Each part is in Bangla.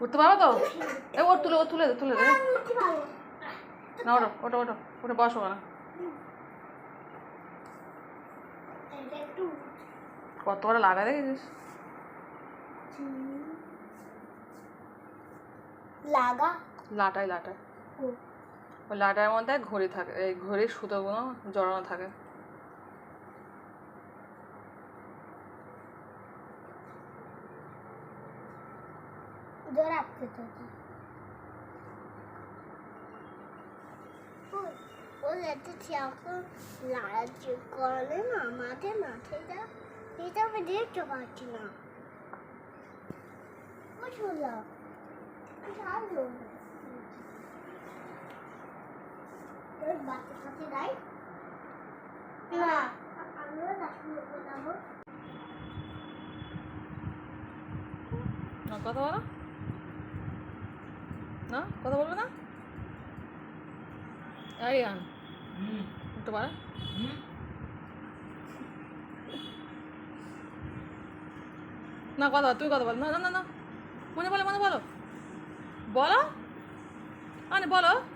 উঠতে পারো তো? এ ওর তুলে ও তুলে দে তুলে দে। না ওটা ওটা ওটা ওটা বসো না কত বড় লাগা দেখেছিস? লাগা? লাটাই লাটাই লাটার মধ্যে ঘড়ি থাকে এই ঘড়ির সুতোগুলো জড়ানো থাকে। মাঠে এটা আমি পাচ্ছি না তোর বাচ্চা সাথে যাই না আমিও রাখব যাব না কথা বলো। না কথা বলবে না? এই আন উঠতে পারে না কথা বল, তুমি কথা বলো। না না না না। মনে বলো মনে বলো। বলো? মানে বলো।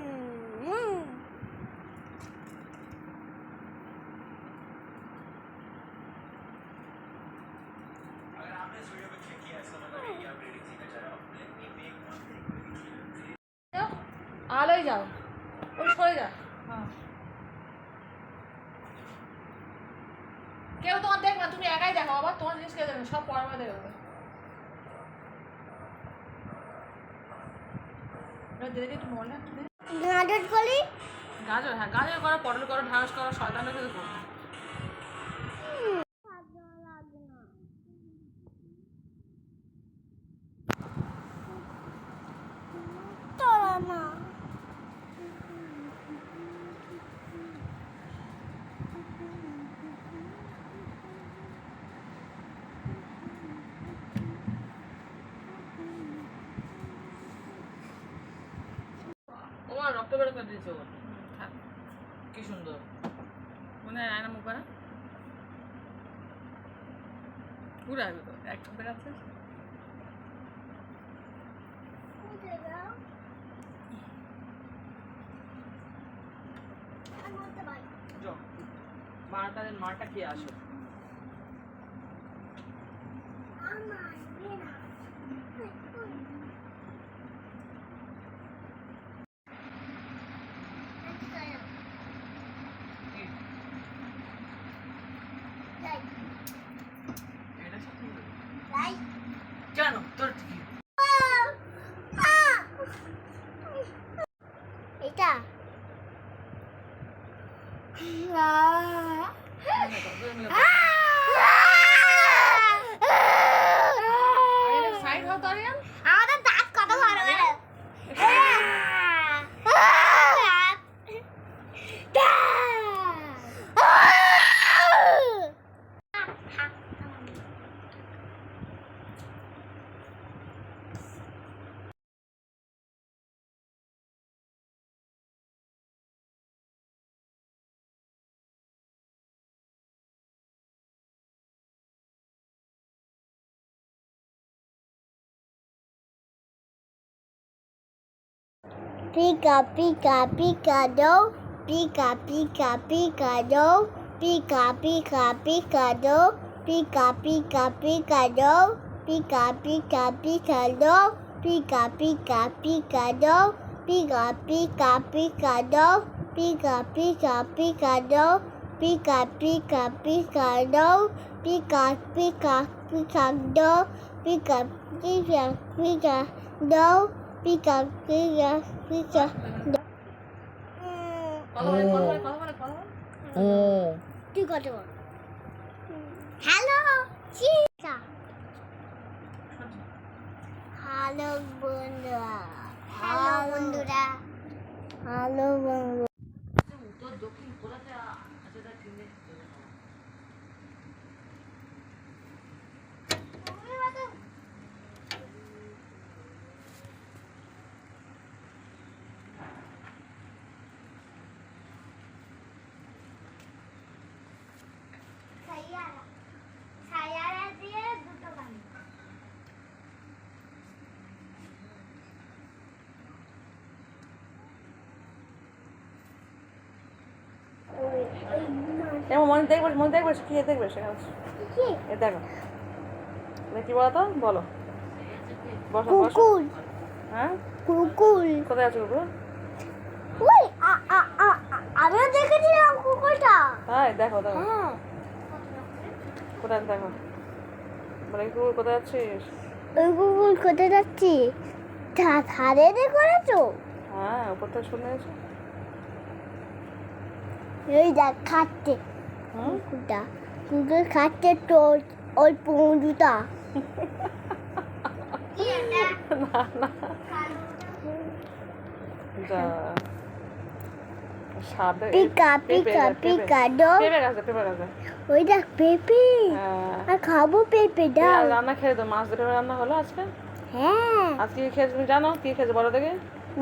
তুলেছে ওর কি সুন্দর। মনে হয় রায়না মুখারা পুরো আসবে তো একসাথে কাছে মাটা মাটা কে আসে। Pika, pika, pika do Pika, pika, pika do Pika, pika, pika do Pika, pika, pika do Pika, pika, pika do Pika, pika, pika do Pika, pika, pika do Pika, pika, pika do Pika, pika, pika do Pika, pika, pika do Pika, pika, pika picado. Pika pika pika ঠিক আছে হ্যালো চিকা হ্যালো বন্ধুরা হ্যালো বন্ধুরা হ্যালো বন্ধু এমন মনে দেখবে মনে দেখবে কি দেখবে সেখানে কি? এ দেখো। কি বলো তো বলো। বসো বসো। হ্যাঁ? কুকুর। কোথায় আছে কুকুর? ওই আমিও দেখেছিলাম কুকুরটা। তাই দেখো দেখো। হ্যাঁ। কোথায় দেখো। বলে কুকুর কোথায় আছিস ওই কুকুর কোথায় যাচ্ছি? ধারে দিয়ে করেছ? হ্যাঁ উপর থেকে শুনে এই দেখ খাচ্ছে। কুকুরটা কুকুর খাচ্ছে তোর ওই পুঁজুটা পিকা পিকা পিকা ওই দেখ পেঁপে আর খাব পেঁপে দাও। রান্না খেয়ে তো মাছ ধরে রান্না হলো আজকে? হ্যাঁ। আজকে কি খেয়েছো তুমি জানো? কি খেয়েছো বলো দেখে।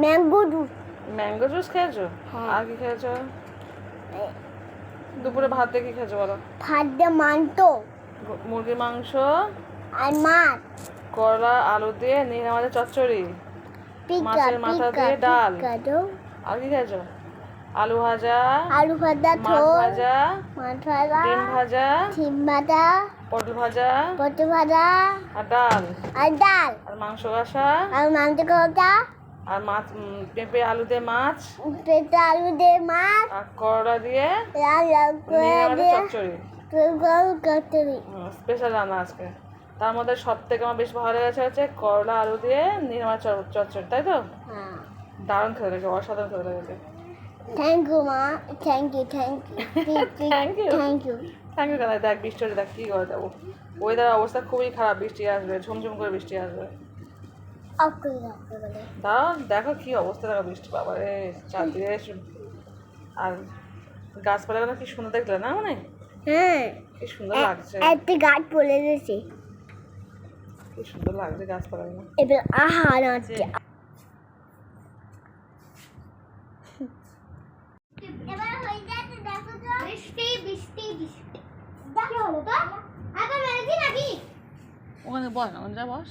ম্যাঙ্গো জুস ম্যাঙ্গো জুস খেয়েছো? হ্যাঁ। আর কি খেয়েছো? দুপুরে ভাত কি খেয়েছো বলো? ভাত দিয়ে মাংস। মুরগির মাংস আর মাছ। করলা আলু দিয়ে নিয়ে আমাদের চচ্চড়ি। মাছের মাথা দিয়ে ডাল। আর কি খেয়েছো? আলু ভাজা আলু ভাজা মাছ ভাজা মাছ ভাজা ডিম ভাজা ডিম ভাজা পটল ভাজা পটল ভাজা আর ডাল। আর ডাল। আর মাংস কষা। আর মাংস কষা আর মাছ পেঁপে আলু দিয়ে মাছ পেঁপে আলু দিয়ে মাছ আর করলা দিয়ে লাল লাল করে চচ্চড়ি। স্পেশাল রান্না আজকে। তার মধ্যে সব থেকে আমার বেশ ভালো লেগেছে হচ্ছে করলা আলু দিয়ে নির্মা চচ্চড়ি তাই তো? হ্যাঁ। দারুণ খেতে লেগেছে অসাধারণ খেতে লেগেছে। থ্যাংক ইউ মা। Thank you thank you Thank you thank you thank you কেন দেখ বৃষ্টি দেখ কী করে যাব? ওয়েদার অবস্থা খুবই খারাপ বৃষ্টি আসবে ঝুমঝুম করে বৃষ্টি আসবে। অফ করে বলে দেখো কি অবস্থা দেখো বৃষ্টি বাবা রে চারদিকে আর গাছপালাগুলো কি সুন্দর দেখলে না মানে? হ্যাঁ। কি সুন্দর লাগছে। একটা গাছ পড়ে গেছে কি সুন্দর লাগছে গাছপালাগুলো এবার আহা নাচছে এবার হয়ে যাচ্ছে দেখো তো। বৃষ্টি বৃষ্টি বৃষ্টি। কি হলো তো। আগে মেরেছি নাকি? ওখানে বস না ওখানে যা বস।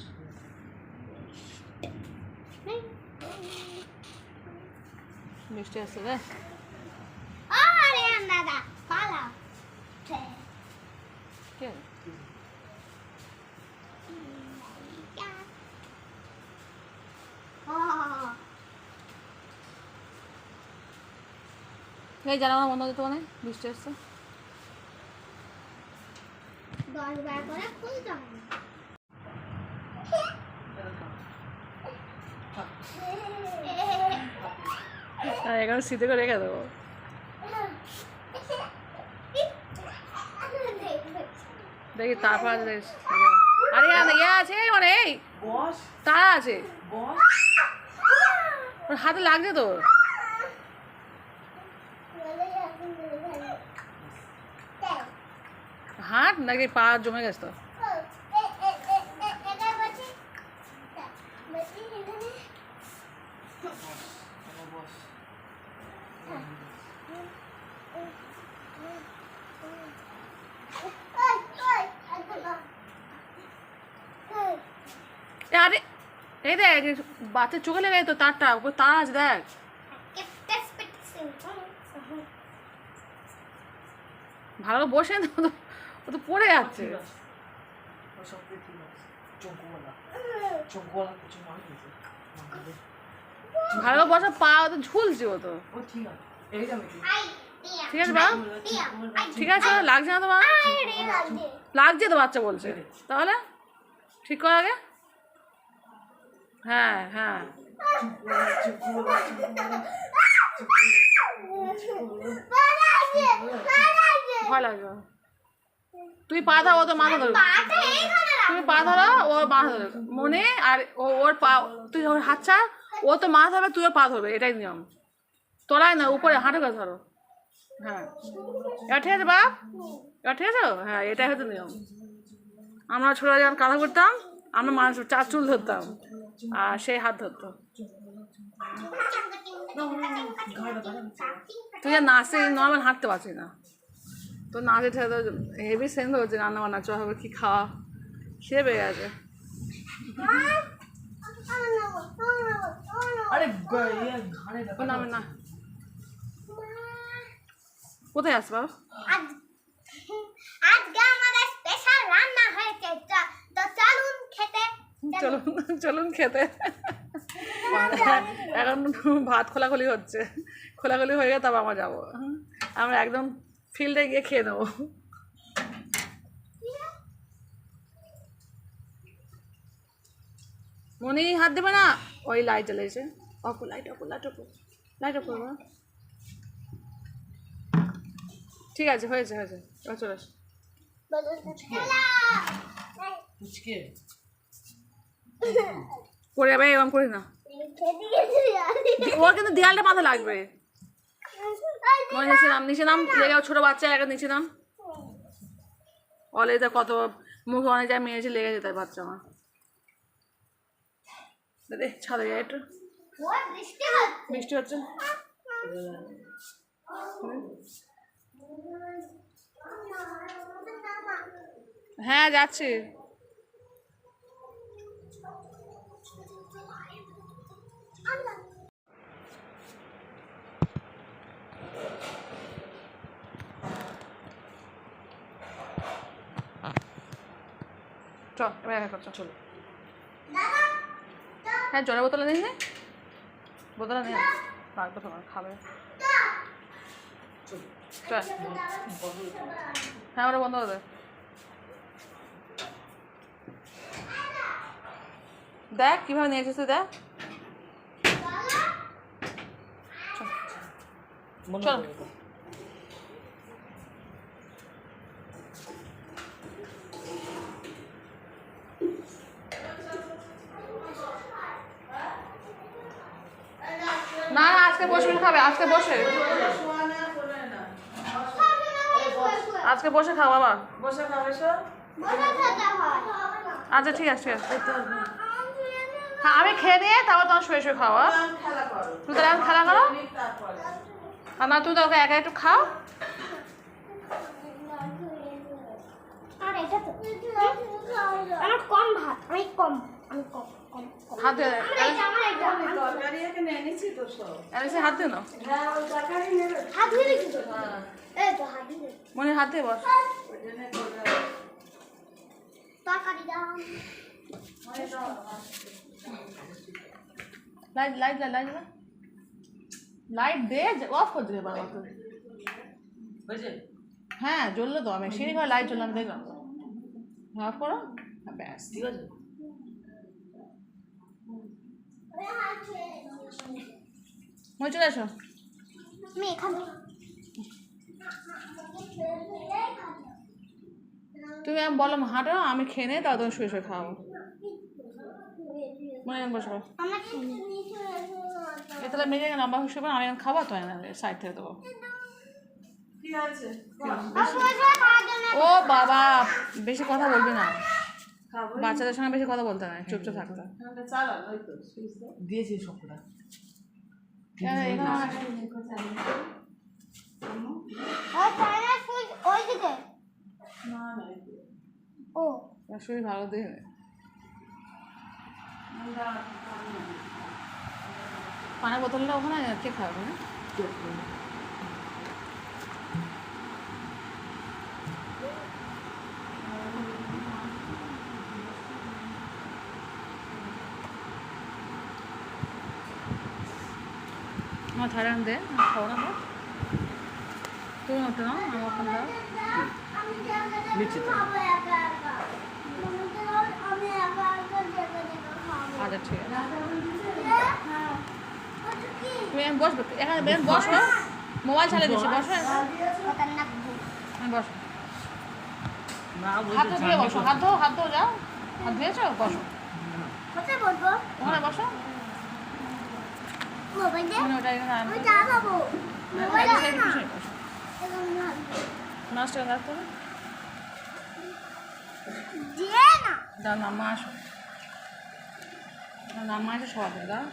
বৃষ্টি আসছে রে আরে দাদা পালা কে এই জানালা বন্ধ করতে মানে বৃষ্টি আসছে দশ বার করে খুলতে হবে আর এখানে শীতে করে রেখে দেবো। দেখি তারপর আরে ইয়া- ইয়া আছে মানে এই। তারা আছে। হাতে লাগছে তো। হাত নাকি পা জমে গেছে তো। এই দেখ এই বাচ্চার চোখে লেগে তো তারটা উপর তার আছে দেখ। ভালো করে বসে না ও তো পড়ে যাচ্ছে। ভালো বসা পা ও তো ঝুলছে ও তো। ঠিক আছে। বা ঠিক আছে। লাগছে না তোমার লাগছে। তো বাচ্চা বলছে। তাহলে ঠিক করা আগে। হ্যাঁ হ্যাঁ। ভয় লাগবে তুই পা দাও ও তো মাথা ধরবে তুমি পা ধরো ওর পা ধরো মনে আর ও- ওর পা, তুই ওর ও তো মা ধরবে তুই ওর পা ধরবে, এটাই নিয়ম। তোলায় না, উপরে হাঁটু করে ধরো। হ্যাঁ। এবার ঠিক আছে, বাপ? এবার ঠিক আছে? হ্যাঁ এটাই হচ্ছে নিয়ম। আমরা ছোটো যখন কাঁথা করতাম, আমরা মানুষ চার চুল ধরতাম। আর সেই হাত ধরতো। তুই যে নাচে নর্মাল হাঁটতে পারছিস না। তো নাচে ঠেলে তো হেভি সেন্স হচ্ছে রান্না বান্না চ হবে কী খাওয়া? খেয়ে পেয়ে গেছে। কোথায় আসবে বাবা? আজ আজকে আমাদের স্পেশাল রান্না হয়েছে চ- তো চলুন খেতে চলুন চলুন খেতে। এখন ভাত খোলাখুলি হচ্ছে। খোলাখুলি হয়ে গেলে তারপর আমরা যাব। আমরা একদম ফিল্ডে গিয়ে খেয়ে নেব। মনি হাত দেবে না? ওই light জ্বলেছে। Apu light Apu light Apu. Light Apu বাবা। ঠিক আছে হয়েছে হয়েছে। এবার চলে আসো। পুচকে করে যাবে এরকম করি না ওর কিন্তু দেয়ালটা মাথা লাগবে। নিচে নাম নিচে নাম লেগে ছোটো বাচ্চা একটা নিচে নাম। অলেতে কত মুখে অনেক জায়গায় মেরেছে, লেগে যেত বাচ্চা আমার। ছাদে যায় একটু। বৃষ্টি হচ্ছে? হ্যাঁ যাচ্ছি। চল এবার একা কর, চল। হ্যাঁ জলের বোতলে নিস নে। বোতলে নিয়ে আয়। তোমার খাবে। চল। হ্যাঁ ওটা বন্ধ করে দে। দেখ কীভাবে নিয়ে এসেছিস তুই দেখ চল। না না আজকে বসে খাবে আজকে বসে। আজকে বসে খাও বাবা। বসে খাবে আচ্ছা ঠিক আছে ঠিক আছে। হ্যাঁ আমি খেয়ে নিয়ে তারপর তোমার শুয়ে শুয়ে খাওয়া। তুই তাহলে এখন খেলা করো? তারপরে আর না তুই তো ওকে একা একটু খাও। আর এটা তো। আমার কম ভাত কম কম। হাত হাত হ্যাঁ হ্যাঁ। এই তো হাত ধুয়ে রেখেছি। মনে হাত বস। লাইট লাইট লাইট লাইট দে অফ করে বাবা হ্যাঁ জ্বললো তো। আমি সিঁড়ি ঘরে লাইট জ্বললাম দেখলাম। অফ করো হ্যাঁ, ব্যাস। ঠিক আছে। মনে চলে আমি এখানে তুমি আমি বলো হাঁটো আমি খেয়ে নেই তারপর শুয়ে শুয়ে খাও মনে এখন তাহলে মেজে লম্বা হিসেবে আমি এখন খাব তো সাইড থেকে দেবো। ও বাবা বেশি কথা বলবি না। খাব বাচ্চাদের সঙ্গে বেশি কথা বলতে নাই চুপচাপ থাকতে চালা দিয়েছি সবটা হ্যাঁ, ও শরীর ভালো দেখে পানের বোতলটা ওখানে কে খাবে না আমার থাইল্যান্ড দে খাব না তো তুমি ওটা নাও আমার ওখানে দাও নিচে তো আমি একা একা আমি একা একা জায়গা জায়গা খাব আচ্ছা ঠিক আছে। হ্যাঁ। বসবো। এখানে বেশ বসো। মোবাইল চালিয়ে দিচ্ছি বসো। আমি বসো। না হাত ধুয়ে বসো। হাত ধো হাত ধো যাও আর দিয়েছ বসো। কোথায় বলব ওখানে বসো মোবাইল দে ওখানে ওটা এখানে আনবে আমি যা পাবো মোবাইল দে না পিছনে বসো এরকম ভাবে। মাছটা রাখতে হবে না দাও দাও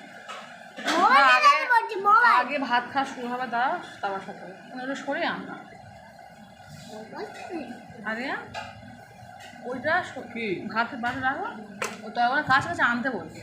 আগে- ভাত খাওয়া শুরু হবে দাও তারপর সাথে ওটা সরে আন আরে ওইটা ভাত বাসে রাখো ওটা ওরা কাছে কাছে আনতে বলছে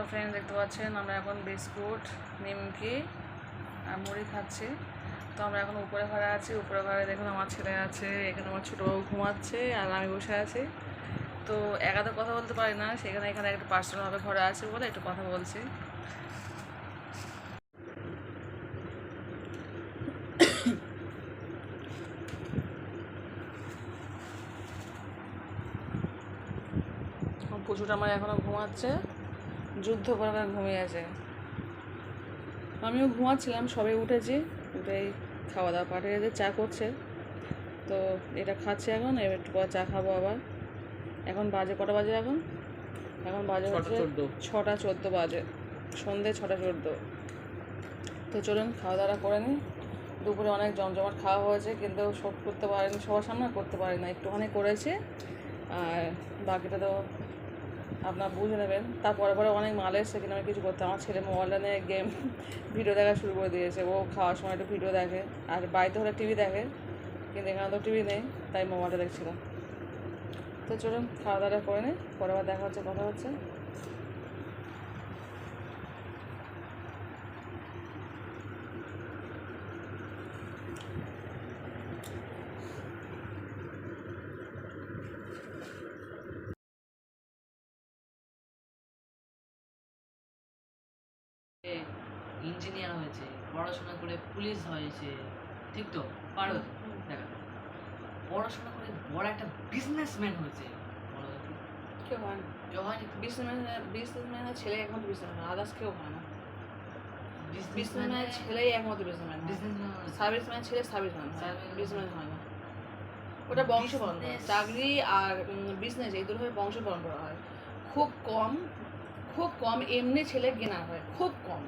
হ্যালো ফ্রেন্ড দেখতে পাচ্ছেন, আমরা এখন বিস্কুট, নিমকি আর মুড়ি খাচ্ছি। তো আমরা এখন উপরে ঘরে আছি, উপরে ঘরে দেখুন আমার ছেলে আছে, এখানে আমার ছোটো বাবু ঘুমাচ্ছে আর আমি বসে আছি। তো একা তো কথা বলতে পারি না, সেখানে এখানে একটু পার্সোনালভাবে ঘরে আছি বলে একটু কথা বলছি। পশুটা আমার এখনও ঘুমাচ্ছে। যুদ্ধ করে করে ঘুমিয়ে আছে আমিও ঘুমাচ্ছিলাম সবে উঠেছি উঠেই খাওয়া দাওয়া পাঠিয়ে দিয়ে চা করছে। তো এটা খাচ্ছে এখন এবার একটু পর চা খাব আবার। এখন বাজে কটা বাজে এখন? এখন বাজে হচ্ছে ছটা চোদ্দ বাজে সন্ধে ছটা চোদ্দ। তো চলুন খাওয়া দাওয়া করে নিই। দুপুরে অনেক জমজমাট খাওয়া হয়েছে কিন্তু সব করতে পারিনি সবার সামনে করতে পারি না একটুখানি করেছি আর বাকিটা তো আপনার বুঝে নেবেন। তারপরে পরে অনেক মাল এসছে কিন্তু আমি কিছু করতে আমার ছেলে মোবাইলটা নিয়ে গেম ভিডিও দেখা শুরু করে দিয়েছে। ও খাওয়ার সময় একটু ভিডিও দেখে। আর বাড়িতে হলে টিভি দেখে, কিন্তু এখানে তো টিভি নেই, তাই মোবাইলটা দেখছিলাম। তো চলুন খাওয়া দাওয়া করে নিই পরে আবার দেখা হচ্ছে, কথা হচ্ছে। ইঞ্জিনিয়ার হয়েছে পড়াশোনা করে পুলিশ হয়েছে ঠিক তো? পারো? দেখা। পড়াশোনা করে বড় একটা বিজনেসম্যান হয়েছে। কেউ হয় না কেউ হয়নি। বিজনেসম্যান বিজনেসম্যানের ছেলে একমাত্র বিজনেসম্যান আদার্স কেউ হয় না। বিজনেসম্যানের বিজনেসম্যান ছেলেই একমাত্র বিজনেসম্যান বিজনেসম্যান সার্ভিসম্যান ছেলে সার্ভিসম্যান। বিজনেসম্যান হয়। না। ওটা বংশ পরম্পরা চাকরি আর বিজনেস এই দুটো বংশ পরম্পরা হয়। খুব কম খুব কম এমনি ছেলে কেনা হয় খুব কম।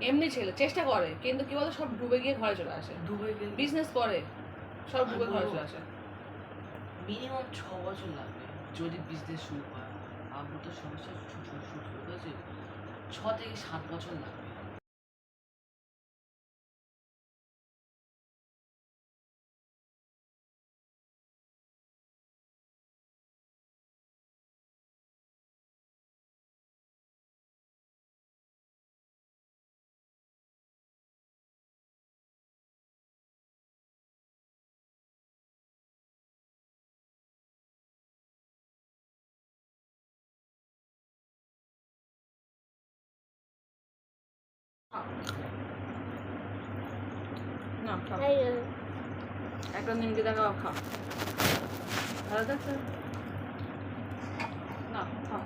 এমনি ছেলে চেষ্টা করে কিন্তু কি বলতো সব ডুবে গিয়ে ঘরে চলে আসে। ডুবে গিয়ে বিজনেস করে সব ডুবে ঘরে চলে আসে। মিনিমাম ছ বছর লাগবে যদি বিজনেস শুরু হয়। আমরা তো সমস্যা ছোট ছোট শুরু করেছি ছ থেকে সাত বছর লাগবে। একটা নিমকি দেখাও খাও। ভালো থাকছে না খাও।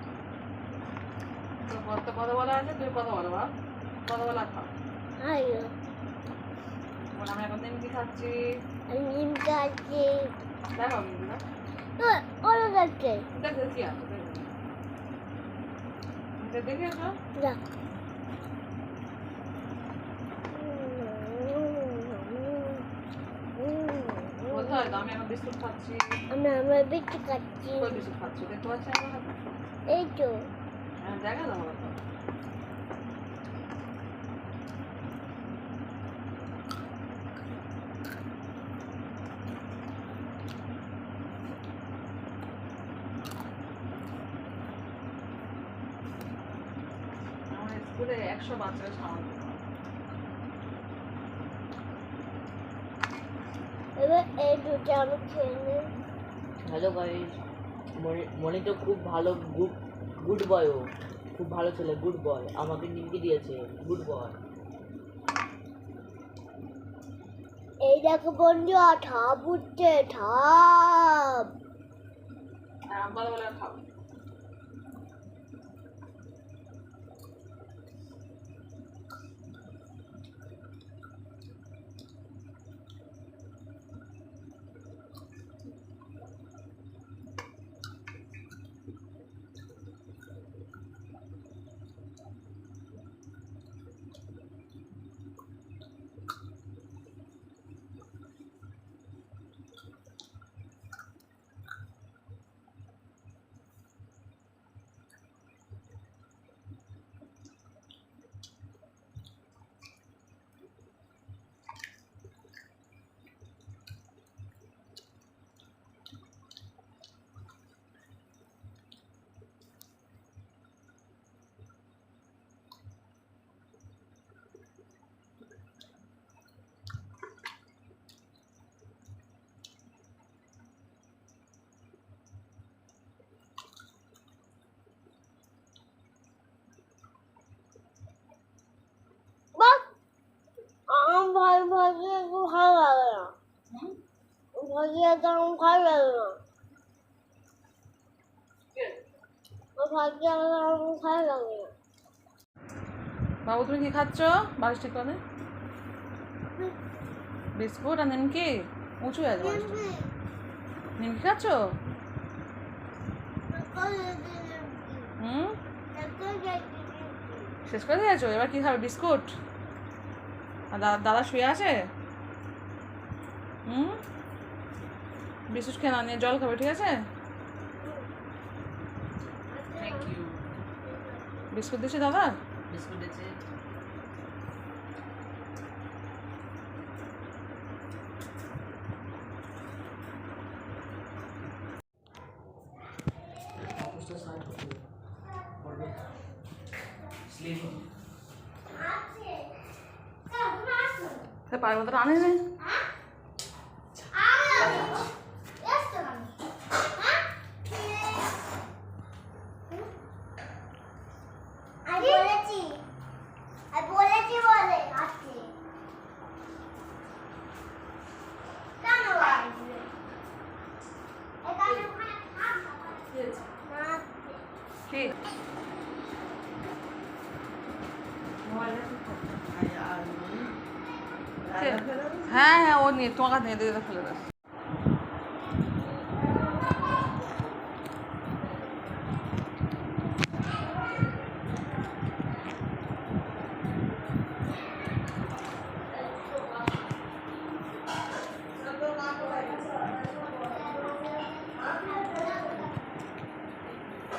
তো কত কথা বলা আছে তুই কথা বলো বাপ। কথা বলা খাও। আমি এখন নিমকি খাচ্ছি। নিম গাছে দেখাও নিমকিটা ওরা গাছে দেখে কি আছে দেখে। দেখে আসো দেখ বলতে হয় তো আমি এখন বিস্কুট খাচ্ছি? আমি আমার বিচি খাচ্ছি। কই বিস্কুট খাচ্ছি? দেখতে পাচ্ছি এই তো। হ্যাঁ দেখা দাও আমার তো আমার স্কুলে একশো বাচ্চারা সামান এবার এই দুটো আমি খেয়ে নিই হ্যালো গাইস মনে তো খুব ভালো গুড গুড বয় ও। খুব ভালো ছেলে গুড বয় আমাকে নিমকি দিয়েছে গুড বয় এই দেখো বন্ধু ঠাপ। উঠছে ঠাপ আমার বলে বলে খাও বাহ আমার ভাই ভাজি একটু ভালো লাগে না ভাজি একদম ভালো লাগে না ওই ভাজি একদম ভালো লাগে না বাবু তুমি কি খাচ্ছ? বালিশ ঠিক করে বিস্কুট আর নিমকি? উঁচু। নিমকি। খাচ্ছ? হুম? শেষ করে দিয়েছ? এবার কি খাবে? বিস্কুট? আর দাদা দাদা শুয়ে আছে? হুম? বিস্কুট খেয়ে না নিয়ে জল খাবে ঠিক আছে? থ্যাংক ইউ বিস্কুট দিচ্ছি দাদা? বিস্কুট আছে স্লিপ সে পায়ের মতো আনে নে আমি বলেছি আমি বলেছি বলে আজকে কেন আসবে এখানে ওখানে থাক না কি কে? হ্যাঁ হ্যাঁ ও নিয়ে কাছে নিয়ে দিয়ে ফেলে দাও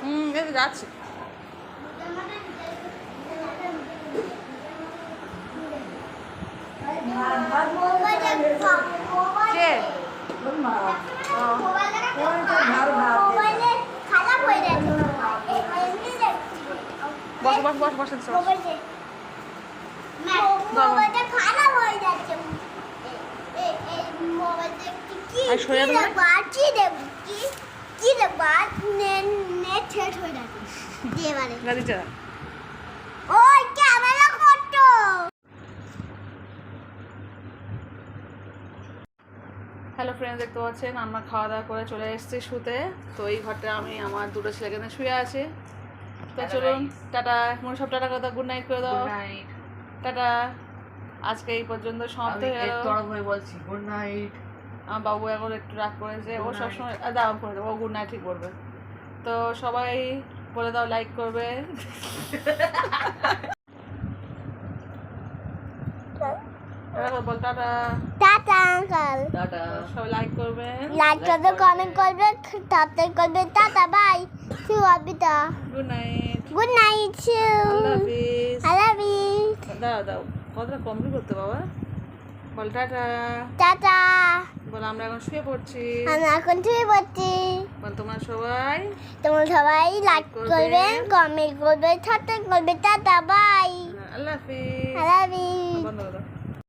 হুম যাচ্ছি। কে বস বস বস বস বস। মোবাইলে মোবাইলটা খারাপ হয়ে যাচ্ছে এই এই মোবাইলটা কি আর সরে যাবে না? দেখব আর কি দেখব কি কি দেখব আর নেট নেট শেষ হয়ে যাচ্ছে দিয়ে এবারে গাড়ি চালা ওই ক্যামেরা করতো ফ্রেন্ড দেখতে পাচ্ছেন আমরা খাওয়া দাওয়া করে চলে এসেছি শুতে। তো এই ঘরটা আমি আমার দুটো ছেলেকে নিয়ে শুয়ে আছি। তো চলুন টাটা মনে সব টাটা কথা গুড নাইট করে দাও। টাটা আজকে এই পর্যন্ত সমাপ্ত হয়ে গেল। বলছি গুড নাইট আমার বাবু এখন একটু রাগ করেছে ও সবসময় দাও করে দেবো ও গুড নাইট ঠিক করবে তো সবাই বলে দাও লাইক করবে এবার বল টাটা। Tata uncle tata. সবাই লাইক করবে লাইক করবে কমেন্ট করবে tata bye see good night good night আল্লাহ হাফিজ আই লাভ ইউ দাও দাও। কথাটা কমপ্লিট করতে বাবা। বল টাটা। টাটা। বল আমরা এখন শুয়ে পড়ছি। আমি এখন শুয়ে পড়ছি। বল তোমরা সবাই তোমরা সবাই লাইক করবে। কমেন্ট করবে করবে টাটা বাই আল্লাহ হাফিজ। আই লাভ বন্ধ করে। দাও